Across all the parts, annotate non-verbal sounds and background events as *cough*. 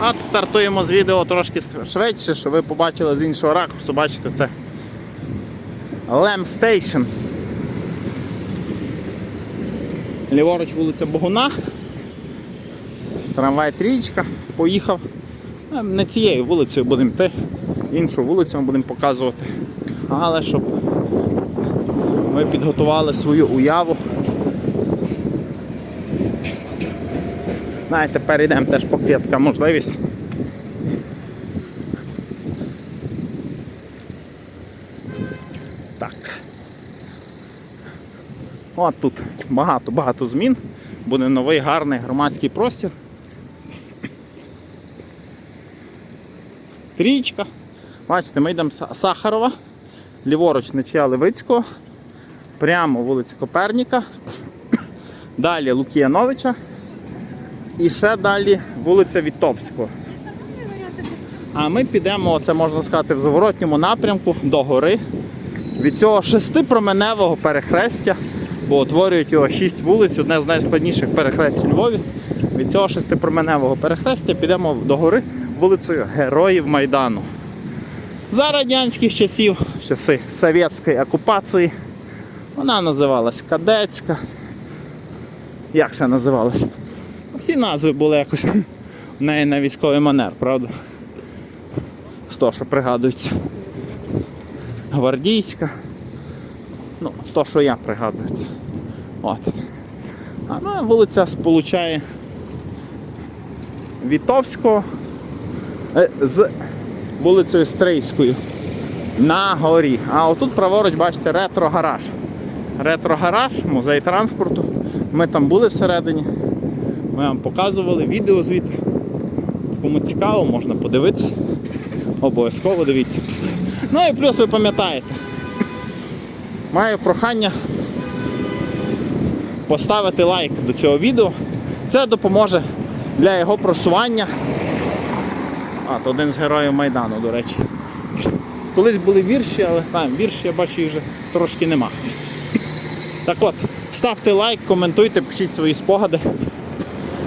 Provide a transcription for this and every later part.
От стартуємо з відео трошки швидше, щоб ви побачили з іншого ракурсу. Бачите, це Лем Стейшн. Ліворуч вулиця Богуна. Трамвай трічка. Поїхав. Е, Не цією вулицею будемо йти, іншу вулицю ми будемо показувати. Але щоб ми підготували свою уяву. Знаєте, перейдемо теж поки є можливість. Так. От тут багато-багато змін. Буде новий гарний громадський простір. Трічка. Бачите, ми йдемо з Сахарова, ліворуч Нечия Левицького, прямо вулиця Коперніка, далі Лукіяновича і ще далі вулиця Вітовського. А ми підемо, це можна сказати, в зворотньому напрямку до гори. Від цього шестипроменевого перехрестя, бо утворюють його шість вулиць, одне з найскладніших перехресть у Львові. Від цього шестипроменевого перехрестя підемо до гори вулицею Героїв Майдану. За радянських часів, часи совєтської окупації, вона називалась Кадетська. Як ще називалась? Всі назви були якось *laughs* в неї на військовий манер, правда? З того, що пригадується. Гвардійська. Ну, то, що я пригадую. От. А ну, вулиця сполучає Вітовського е, з вулицею Стрийською на горі. А отут праворуч, бачите, ретро-гараж. Ретро-гараж, музей транспорту. Ми там були всередині. Ми вам показували відео звідти. Кому цікаво, можна подивитися. Обов'язково дивіться. Ну і плюс ви пам'ятаєте. Маю прохання поставити лайк до цього відео. Це допоможе для його просування. А, то один з героїв Майдану, до речі. Колись були вірші, але там вірші я бачу їх вже трошки нема. Так от, ставте лайк, коментуйте, пишіть свої спогади.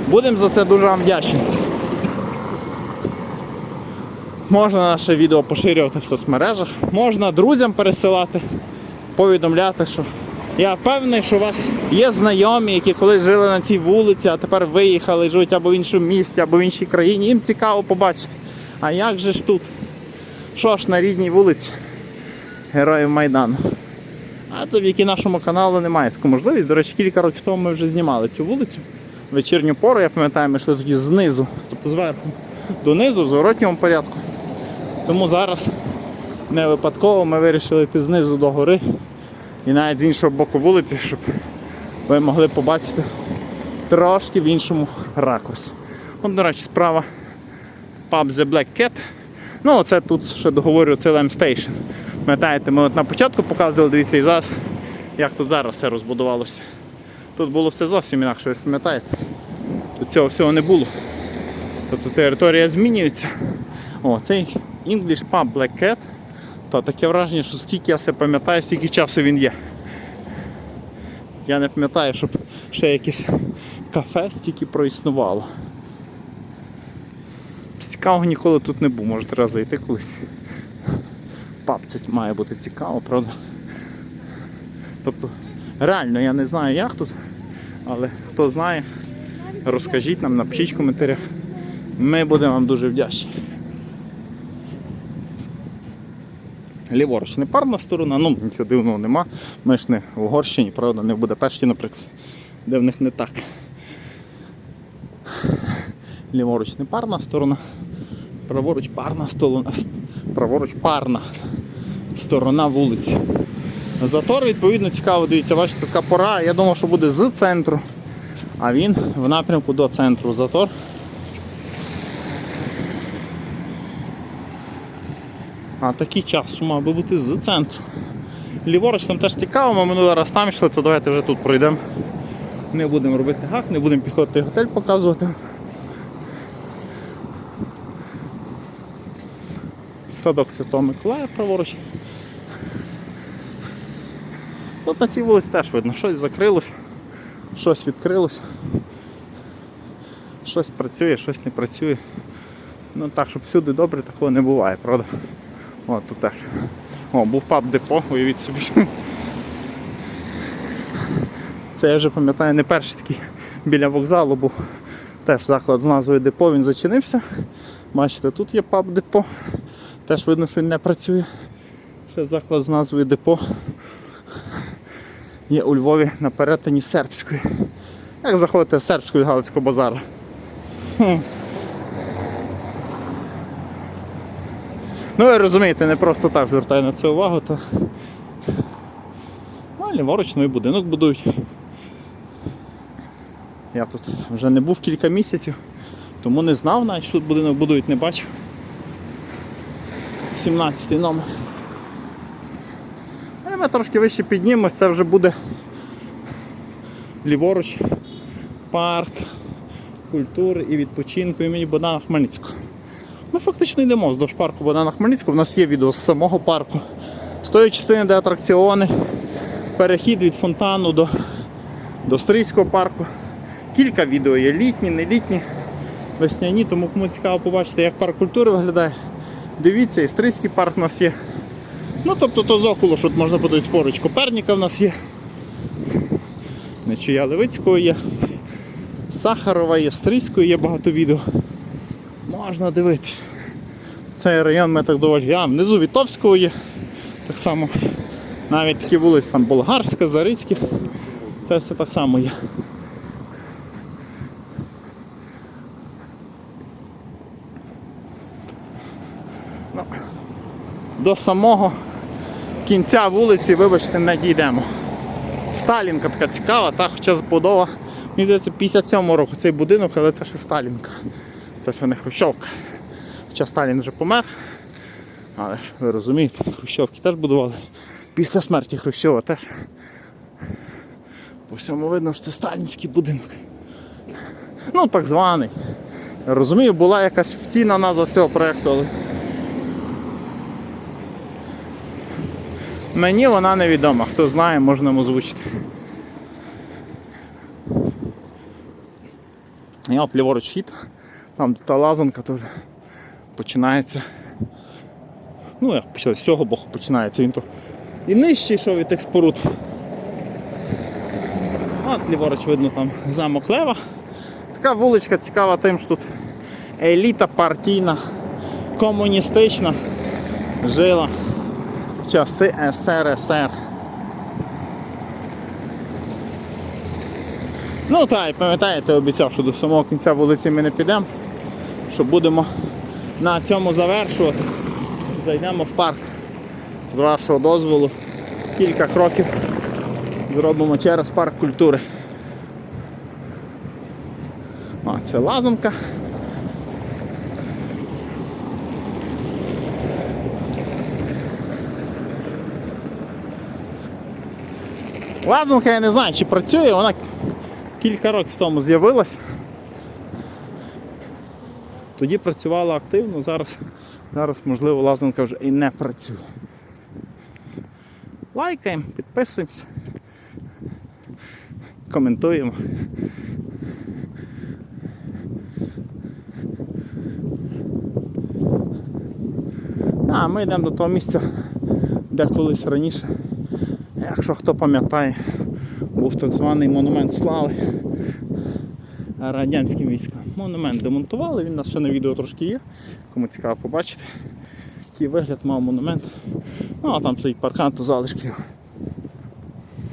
Будемо за це дуже вам вдячні. Можна наше відео поширювати в соцмережах, можна друзям пересилати, повідомляти, що я впевнений, що у вас є знайомі, які колись жили на цій вулиці, а тепер виїхали, живуть або в іншому місті, або в іншій країні. Їм цікаво побачити. А як же ж тут? Що ж на рідній вулиці Героїв Майдану? А це в якій нашому каналу немає таку можливість. До речі, кілька років тому ми вже знімали цю вулицю. Вечірню пору, я пам'ятаю, ми йшли тоді знизу, тобто зверху донизу, в зворотньому порядку. Тому зараз не випадково ми вирішили йти знизу до гори і навіть з іншого боку вулиці, щоб ви могли побачити трошки в іншому ракурсі. От, до речі, справа паб The Black Cat. Ну, це тут ще договорю це Lem Station. Пам'ятаєте, ми от на початку показували, дивіться, і зараз, як тут зараз все розбудувалося. Тут було все зовсім інакше, ви пам'ятаєте? Цього всього не було. Тобто територія змінюється. О, цей English Pub Black Cat. Та таке враження, що скільки я себе пам'ятаю, стільки часу він є. Я не пам'ятаю, щоб ще якесь кафе стільки проіснувало. Цікавого ніколи тут не був, може треба зайти колись. Паб це має бути цікаво, правда? Тобто, реально я не знаю як тут, але хто знає, розкажіть нам, напишіть в коментарях. Ми будемо вам дуже вдячні. Ліворуч не парна сторона, ну нічого дивного нема. Ми ж не в Угорщині, правда, не в Будапешті, наприклад, де в них не так. Ліворуч не парна сторона, праворуч парна сторона, праворуч парна сторона вулиці. Затор, відповідно, цікаво, дивіться, бачите, така пора. Я думав, що буде з центру, а він в напрямку до центру затор. А такий час, що мав би бути з центру. Ліворуч там теж цікаво, ми минулий раз там йшли, то давайте вже тут пройдемо. Не будемо робити гак, не будемо підходити готель показувати. Садок Святого Миколая праворуч. От на цій вулиці теж видно, щось закрилось, щось відкрилось, щось працює, щось не працює. Ну так, щоб всюди добре, такого не буває, правда? О, тут теж. О, був паб депо, уявіть собі. Це я вже пам'ятаю, не перший такий біля вокзалу був. Теж заклад з назвою депо, він зачинився. Бачите, тут є паб депо. Теж видно, що він не працює. Ще заклад з назвою депо. Є у Львові на перетині сербської. Як заходите з сербської Галицького базару? Ну ви розумієте, не просто так звертаю на це увагу, то ну, ліворуч новий будинок будують. Я тут вже не був кілька місяців, тому не знав навіть, що тут будинок будують, не бачив. 17 номер. Трошки вище піднімемось, це вже буде ліворуч, парк культури і відпочинку імені Богдана Хмельницького. Ми фактично йдемо вздовж парку Богдана Хмельницького. У нас є відео з самого парку. З тої частини, де атракціони, перехід від фонтану до, до Стрийського парку. Кілька відео є літні, не літні, весняні, тому кому цікаво побачити, як парк культури виглядає. Дивіться, і Стрийський парк у нас є. Ну, тобто то з около, що можна подивитися поруч Коперніка в нас є. Нечия Левицького є. Сахарова є, Стрийської є багато відео. Можна дивитись. Цей район ми так доволі. А, внизу Вітовського є. Так само. Навіть такі вулиці там Болгарська, Зарицькі. Це все так само є. Ну, до самого кінця вулиці, вибачте, не дійдемо. Сталінка така цікава, та, хоча забудова, мені здається, 57 року цей будинок, але це ще Сталінка. Це ще не Хрущовка. Хоча Сталін вже помер. Але ж ви розумієте, Хрущовки теж будували. Після смерті Хрущова теж. По всьому видно, що це сталінський будинок. Ну, так званий. Я розумію, була якась офіційна назва цього проєкту, але. Мені вона невідома. Хто знає, можна йому озвучити. І от ліворуч хід, там та лазанка теж починається. Ну, як почали з цього боку починається він то. І нижче йшов від тих споруд. От ліворуч видно там замок Лева. Така вуличка цікава тим, що тут еліта партійна, комуністична жила часи СРСР. Ну так, і пам'ятаєте, обіцяв, що до самого кінця вулиці ми не підемо, що будемо на цьому завершувати. Зайдемо в парк з вашого дозволу. Кілька кроків зробимо через парк культури. А, це лазанка. Лазанка я не знаю, чи працює, вона кілька років тому з'явилась. Тоді працювала активно, зараз, зараз можливо, лазанка вже і не працює. Лайкаємо, підписуємося, коментуємо. А ми йдемо до того місця, де колись раніше, якщо хто пам'ятає, був так званий монумент слави радянським військам. Монумент демонтували, він у нас ще на відео трошки є. Кому цікаво побачити. Який вигляд мав монумент. Ну а там стоїть паркан, то залишки.